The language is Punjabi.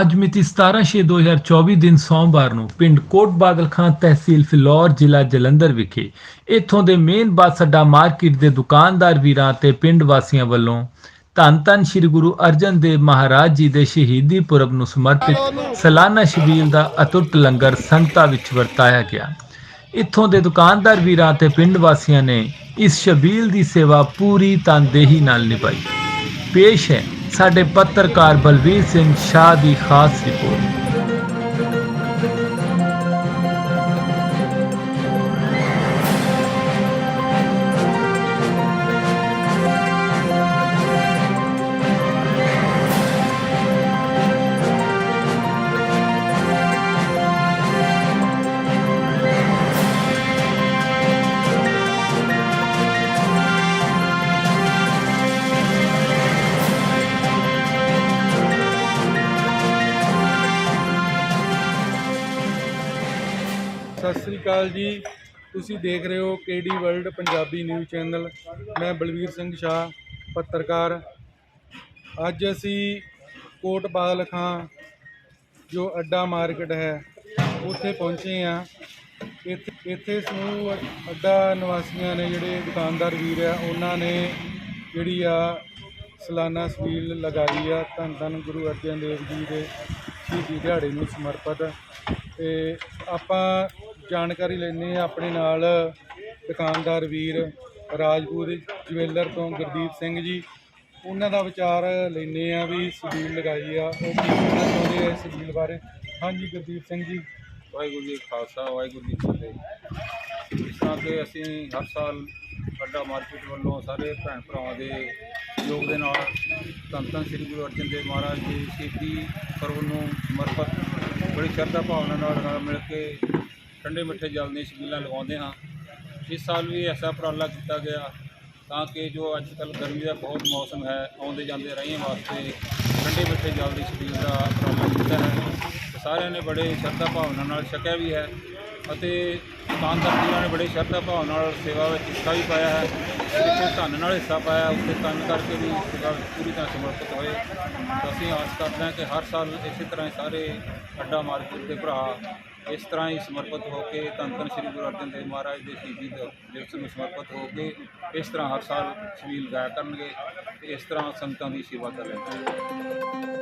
ਅੱਜ ਮਿਤੀ 17/6/2024 ਦਿਨ ਸੋਮਵਾਰ ਨੂੰ ਪਿੰਡ ਕੋਟ ਬਾਦਲ ਖਾਂ ਤਹਿਸੀਲ ਫਿਲੌਰ ਜ਼ਿਲ੍ਹਾ ਜਲੰਧਰ ਵਿਖੇ ਇੱਥੋਂ ਦੇ ਮੇਨ ਬੱਸ ਅੱਡਾ ਮਾਰਕੀਟ ਦੇ ਦੁਕਾਨਦਾਰ ਵੀਰਾਂ ਤੇ ਪਿੰਡ ਵਾਸੀਆਂ ਵੱਲੋਂ ਧੰਨ ਧੰਨ ਸ੍ਰੀ ਗੁਰੂ ਅਰਜਨ ਦੇਵ ਮਹਾਰਾਜ ਜੀ ਦੇ ਸ਼ਹੀਦੀ ਪੁਰਬ ਨੂੰ ਸਮਰਪਿਤ ਸਾਲਾਨਾ ਸ਼ਬੀਲ ਦਾ ਅਤੁੱਟ ਲੰਗਰ ਸੰਗਤਾਂ ਵਿੱਚ ਵਰਤਾਇਆ ਗਿਆ। ਇੱਥੋਂ ਦੇ ਦੁਕਾਨਦਾਰ ਵੀਰਾਂ ਤੇ ਪਿੰਡ ਵਾਸੀਆਂ ਨੇ ਇਸ ਸ਼ਬੀਲ ਦੀ ਸੇਵਾ ਪੂਰੀ ਤਨਦੇਹੀ ਨਾਲ ਨਿਭਾਈ। ਪੇਸ਼ ਹੈ ਸਾਡੇ ਪੱਤਰਕਾਰ ਬਲਵੀਰ ਸਿੰਘ ਸ਼ਾਹ ਦੀ ਖਾਸ ਰਿਪੋਰਟ। ਅਕਾਲ ਜੀ। ਤੁਸੀਂ ਦੇਖ ਰਹੇ ਹੋ KD world Punjabi news channel. ਮੈਂ ਬਲਵੀਰ ਸਿੰਘ ਸ਼ਾਹ, ਪੱਤਰਕਾਰ। ਅੱਜ ਅਸੀਂ ਕੋਟ ਬਾਦਲ ਖਾਂ, ਜੋ ਅੱਡਾ ਮਾਰਕੀਟ ਹੈ, ਉੱਥੇ ਪਹੁੰਚੇ ਆ ਇੱਥੇ ਇੱਥੇ ਸਮੂਹ ਅੱਡਾ ਨਿਵਾਸੀਆਂ ਨੇ ਜਿਹੜੇ ਦੁਕਾਨਦਾਰ ਵੀਰ ਆ, ਉਹਨਾਂ ਨੇ ਜਿਹੜੀ ਆ ਸਾਲਾਨਾ ਸਵੀਲ ਲਗਾਈ ਆ, ਧੰਨ ਧੰਨ ਗੁਰੂ ਅਰਜਨ ਦੇਵ ਜੀ ਦੇ ਸ਼ਹੀਦੀ ਦਿਹਾੜੇ ਨੂੰ ਸਮਰਪਿਤ। ਤੇ ਆਪਾਂ ਜਾਣਕਾਰੀ ਲੈਣੀ ਆ ਆਪਣੇ ਨਾਲ ਦੁਕਾਨਦਾਰ ਵੀਰ ਰਾਜਪੂਤ ਜਵੈਲਰ ਤੋਂ ਗੁਰਦੀਪ ਸਿੰਘ ਜੀ। ਉਹਨਾਂ ਦਾ ਵਿਚਾਰ ਲੈਣੇ ਆ ਵੀ ਸਬੀਲ ਲਗਾਈ ਆ। ਉਹ ਕੀ ਕਹਿਣਾ ਚਾਹੁੰਦੇ ਆ ਇਸ ਸਬੀਲ ਬਾਰੇ? ਹਾਂਜੀ, ਗੁਰਦੀਪ ਸਿੰਘ ਜੀ। ਵਾਹਿਗੁਰੂ ਜੀ ਕਾ ਖਾਲਸਾ, ਵਾਹਿਗੁਰੂ ਜੀ ਕੀ ਫਤਿਹ। ਇਸ ਤਰ੍ਹਾਂ ਕਿ ਅਸੀਂ ਹਰ ਸਾਲ ਵੱਡਾ ਮਾਰਕੀਟ ਵੱਲੋਂ ਸਾਰੇ ਭੈਣ ਭਰਾਵਾਂ ਦੇ ਯੋਗ ਦੇ ਨਾਲ ਧੰਨ ਧੰਨ ਸ੍ਰੀ ਗੁਰੂ ਅਰਜਨ ਦੇਵ ਮਹਾਰਾਜ ਜੀ ਸ਼ਹੀਦੀ ਪਰਵ ਨੂੰ ਸਮਰਪਿਤ ਬੜੀ ਸ਼ਰਧਾ ਭਾਵਨਾ ਨਾਲ ਨਾਲ ਮਿਲ ਕੇ ਠੰਡੇ ਮਿੱਠੇ ਜਲ ਦੀਆਂ ਛਬੀਲਾਂ ਲਗਾਉਂਦੇ ਹਾਂ। ਇਸ ਸਾਲ ਵੀ ਐਸਾ ਉਪਰਾਲਾ ਕੀਤਾ ਗਿਆ ਤਾਂ ਕਿ ਜੋ ਅੱਜ ਕੱਲ੍ਹ ਗਰਮੀ ਦਾ ਬਹੁਤ ਮੌਸਮ ਹੈ, ਆਉਂਦੇ ਜਾਂਦੇ ਰਹੀਆਂ ਵਾਸਤੇ ਠੰਡੇ ਮਿੱਠੇ ਜਲ ਦੀ ਛਬੀਲ ਦਾ ਉਪਰਾਲਾ ਕੀਤਾ ਹੈ। ਸਾਰਿਆਂ ਨੇ ਬੜੇ ਸ਼ਰਧਾ ਭਾਵਨਾ ਨਾਲ ਛਕਿਆ ਵੀ ਹੈ ਅਤੇ ਦੁਕਾਨਦਾਰ ਵੀਰਾਂ ਨੇ ਬੜੇ ਸ਼ਰਧਾ ਭਾਵਨਾ ਨਾਲ ਸੇਵਾ ਵਿੱਚ ਹਿੱਸਾ ਵੀ ਪਾਇਆ ਹੈ। ਜਿੱਥੇ ਧਨ ਨਾਲ ਹਿੱਸਾ ਪਾਇਆ, ਉੱਥੇ ਤਨ ਕਰਕੇ ਵੀ ਸੇਵਾ ਵਿੱਚ ਪੂਰੀ ਤਰ੍ਹਾਂ ਸਮਰਪਿਤ ਹੋਏ। ਅਸੀਂ ਆਸ ਕਰਦੇ ਹਾਂ ਕਿ ਹਰ ਸਾਲ ਇਸੇ ਤਰ੍ਹਾਂ ਹੀ ਸਾਰੇ ਅੱਡਾ ਮਾਰਕੀਟ ਦੇ ਭਰਾ ਇਸ ਤਰ੍ਹਾਂ ਹੀ ਸਮਰਪਿਤ ਹੋ ਕੇ ਧੰਨ ਧੰਨ ਸ੍ਰੀ ਗੁਰੂ ਅਰਜਨ ਦੇਵ ਮਹਾਰਾਜ ਦੇ ਸ਼ਹੀਦੀ ਦਿਵਸ ਨੂੰ ਸਮਰਪਿਤ ਹੋ ਕੇ ਇਸ ਤਰ੍ਹਾਂ ਹਰ ਸਾਲ ਸ਼ਬੀਲ ਗਾਇਆ ਕਰਨਗੇ ਤੇ ਇਸ ਤਰ੍ਹਾਂ ਸੰਗਤਾਂ ਦੀ ਸੇਵਾ ਕਰਨਗੇ